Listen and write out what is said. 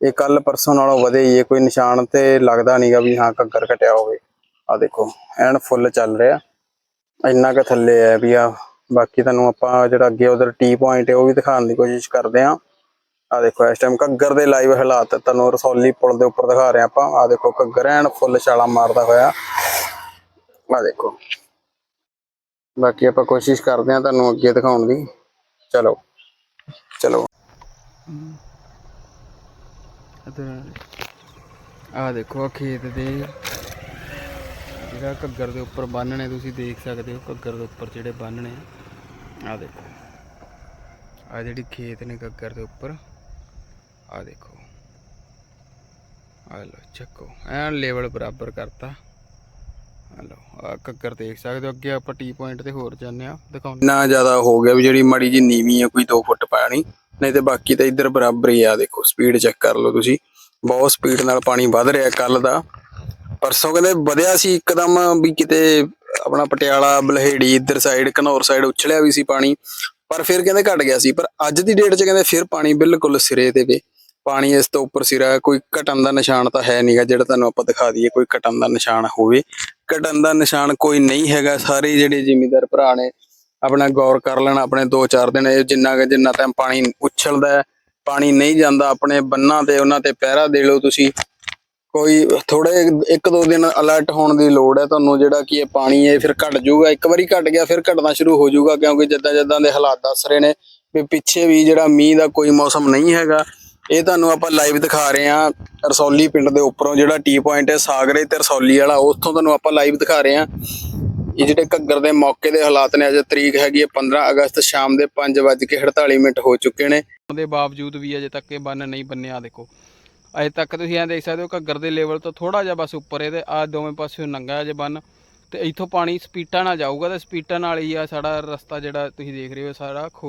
ਇਹ ਕੱਲ ਪਰਸੋਂ ਨਾਲੋਂ ਵਧੇ ਹੀ ਹੈ, ਕੋਈ ਨਿਸ਼ਾਨ ਤੇ ਲੱਗਦਾ ਨਹੀਂਗਾ ਵੀ ਹਾਂ ਘੱਗਰ ਘਟਿਆ ਹੋਵੇ। ਆ ਦੇਖੋ, ਐਨ ਫੁੱਲ ਚੱਲ ਰਿਹਾ। ਇੰਨਾ ਕੁ ਥੱਲੇ ਹੈ ਵੀ ਆ ਬਾਕੀ ਤੁਹਾਨੂੰ ਆਪਾਂ ਜਿਹੜਾ ਅੱਗੇ ਉਧਰ ਟੀ ਪੁਆਇੰਟ ਹੈ, ਉਹ ਵੀ ਦਿਖਾਉਣ ਦੀ ਕੋਸ਼ਿਸ਼ ਕਰਦੇ ਹਾਂ। ਆ ਦੇਖੋ, ਇਸ ਟਾਈਮ ਘੱਗਰ ਦੇ ਲਾਈਵ ਹਾਲਾਤ ਤੁਹਾਨੂੰ ਰਸੌਲੀ ਪੁਲ ਦੇ ਉੱਪਰ ਦਿਖਾ ਰਹੇ ਆਪਾਂ। ਆ ਦੇਖੋ, ਘੱਗਰ ਐਨ ਫੁੱਲ ਛਾਲਾ ਮਾਰਦਾ ਹੋਇਆ। ਆ ਦੇਖੋ। ਬਾਕੀ ਆਪਾਂ ਕੋਸ਼ਿਸ਼ ਕਰਦੇ ਹਾਂ ਤੁਹਾਨੂੰ ਅੱਗੇ ਦਿਖਾਉਣ ਦੀ। ਚਲੋ ਚਲੋ। ਆ। ਦੇਖੋ, ਆਹ ਖੇਤ ਦੇ। ਜਿਹੜਾ ਘੱਗਰ ਦੇ ਉੱਪਰ ਬੰਨਣੇ ਤੁਸੀਂ ਦੇਖ ਸਕਦੇ ਹੋ, ਘੱਗਰ ਦੇ ਉੱਪਰ ਜਿਹੜੇ ਬੰਨਣੇ ਆ। ਦੇਖੋ। ਆ ਜਿਹੜੀ ਖੇਤ ਨੇ ਘੱਗਰ ਦੇ ਉੱਪਰ ਆ ਦੇਖੋ। ਆ ਲੋ ਚੱਕੋ। ਐਨ ਲੈਵਲ ਬਰਾਬਰ ਕਰਤਾ। ਆ ਲੋ ਆ ਘੱਗਰ ਦੇਖ ਸਕਦੇ ਹੋ। ਅੱਗੇ ਆਪਾਂ ਟੀ ਪੁਆਇੰਟ ਤੇ ਹੋਰ ਜਾਂਦੇ ਆ ਦਿਖਾਉਂਦੇ ਨਾ ਜ਼ਿਆਦਾ ਹੋ ਗਿਆ ਵੀ ਜਿਹੜੀ ਮਾੜੀ ਜੀ ਨੀਵੀਂ ਹੈ ਕੋਈ 2 ਫੁੱਟ ਪਾਣੀ। ਨਹੀਂ ਤੇ ਬਾਕੀ ਤਾਂ ਇੱਧਰ ਬਰਾਬਰ ਹੀ ਆ, ਦੇਖੋ ਸਪੀਡ ਚੈੱਕ ਕਰ ਲਓ ਤੁਸੀਂ। ਬਹੁਤ ਸਪੀਡ ਨਾਲ ਪਾਣੀ ਵੱਧ ਰਿਹਾ ਕੱਲ ਦਾ। ਪਰਸੋਂ ਕਹਿੰਦੇ ਵਧਿਆ ਸੀ ਇੱਕਦਮ ਵੀ ਕਿਤੇ ਆਪਣਾ ਪਟਿਆਲਾ, ਬਲਹੇੜੀ ਇੱਧਰ ਸਾਈਡ ਘਨੌਰ ਸਾਈਡ ਉਛਲਿਆ ਵੀ ਸੀ ਪਾਣੀ। ਪਰ ਫਿਰ ਕਹਿੰਦੇ ਘਟ ਗਿਆ ਸੀ। ਪਰ ਅੱਜ ਦੀ ਡੇਟ 'ਚ ਕਹਿੰਦੇ ਫਿਰ ਪਾਣੀ ਬਿਲਕੁਲ ਸਿਰੇ ਤੇ ਵੇ। ਪਾਣੀ ਇਸ ਤੋਂ ਉੱਪਰ ਸਿਰਾ, ਕੋਈ ਘਟਣ ਦਾ ਨਿਸ਼ਾਨ ਤਾਂ ਹੈ ਨਹੀਂਗਾ ਜਿਹੜਾ ਤੁਹਾਨੂੰ ਆਪਾਂ ਦਿਖਾ ਦਈਏ, ਕੋਈ ਘਟਣ ਦਾ ਨਿਸ਼ਾਨ ਹੋਵੇ। ਘਟਣ ਦਾ ਨਿਸ਼ਾਨ ਕੋਈ ਨਹੀਂ ਹੈਗਾ। ਸਾਰੇ ਜਿਹੜੇ ਜਿਮੀਦਾਰ ਭਰਾ ਨੇ ਆਪਣਾ ਗੌਰ ਕਰ ਲੈਣਾ, ਆਪਣੇ 2-4 ਦਿਨ, ਇਹ ਜਿੰਨਾ ਜਿੰਨਾ ਟਾਈਮ ਪਾਣੀ ਉਛਲਦਾ ਹੈ, ਪਾਣੀ ਨਹੀਂ ਜਾਂਦਾ ਆਪਣੇ ਬੰਨਾਂ ਤੇ, ਉਹਨਾਂ ਤੇ ਪਹਿਰਾ ਦੇ ਲਓ ਤੁਸੀਂ। ਕੋਈ ਥੋੜੇ ਇੱਕ ਦੋ ਦਿਨ ਅਲਰਟ ਹੋਣ ਦੀ ਲੋੜ ਹੈ ਤੁਹਾਨੂੰ, ਜਿਹੜਾ ਕਿ ਇਹ ਪਾਣੀ ਹੈ ਫਿਰ ਘਟ ਜਾਊਗਾ। ਇੱਕ ਵਾਰੀ ਘਟ ਗਿਆ, ਫਿਰ ਘਟਣਾ ਸ਼ੁਰੂ ਹੋ ਜਾਊਗਾ, ਕਿਉਂਕਿ ਜਿੱਦਾਂ ਜਿੱਦਾਂ ਦੇ ਹਾਲਾਤ ਦੱਸ ਰਹੇ ਨੇ ਵੀ ਪਿੱਛੇ ਵੀ ਜਿਹੜਾ ਮੀਂਹ ਦਾ ਕੋਈ ਮੌਸਮ ਨਹੀਂ ਹੈਗਾ। ਇਹ ਤੁਹਾਨੂੰ ਆਪਾਂ ਲਾਈਵ ਦਿਖਾ ਰਹੇ ਹਾਂ, ਰਸੌਲੀ ਪਿੰਡ ਦੇ ਉੱਪਰੋਂ ਜਿਹੜਾ ਟੀ ਪੁਆਇੰਟ ਹੈ, ਸਾਗਰੇ ਤੇ ਰਸੌਲੀ ਵਾਲਾ ਉੱਥੋਂ ਤੁਹਾਨੂੰ ਆਪਾਂ ਲਾਈਵ ਦਿਖਾ ਰਹੇ ਹਾਂ। ਇਹ ਜਿਹੜੇ ਘੱਗਰ ਦੇ ਮੌਕੇ ਦੇ ਹਾਲਾਤ ਨੇ, ਅੱਜ ਤਰੀਕ ਹੈਗੀ ਹੈ 15 ਅਗਸਤ, ਸ਼ਾਮ ਦੇ 5:48 ਮਿੰਟ ਹੋ ਚੁੱਕੇ ਨੇ। ਉਹਦੇ ਬਾਵਜੂਦ ਵੀ ਅਜੇ ਤੱਕ ਇਹ ਬੰਨ ਨਹੀਂ ਬੰਨਿਆ, ਦੇਖੋ। ਅਜੇ ਤੱਕ ਤੁਸੀਂ ਐਂ ਦੇਖ ਸਕਦੇ ਹੋ, ਘੱਗਰ ਦੇ ਲੈਵਲ ਤੋਂ ਥੋੜਾ ਜਿਹਾ ਬਸ ਉੱਪਰ ਇਹਦੇ ਆ ਦੋਵੇਂ ਪਾਸਿਓਂ ਨੰਗਾ ਜੇ ਬੰਨ। ਤੇ ਇੱਥੋਂ ਪਾਣੀ ਸਪੀਟਾਂ ਨਾਲ ਜਾਊਗਾ ਤੇ ਸਪੀਟਾਂ ਨਾਲ ਹੀ ਆ ਸਾਡਾ ਰਸਤਾ ਜਿਹੜਾ ਤੁਸੀਂ ਦੇਖ ਰਹੇ ਹੋ, ਸਾਰਾ ਖੋ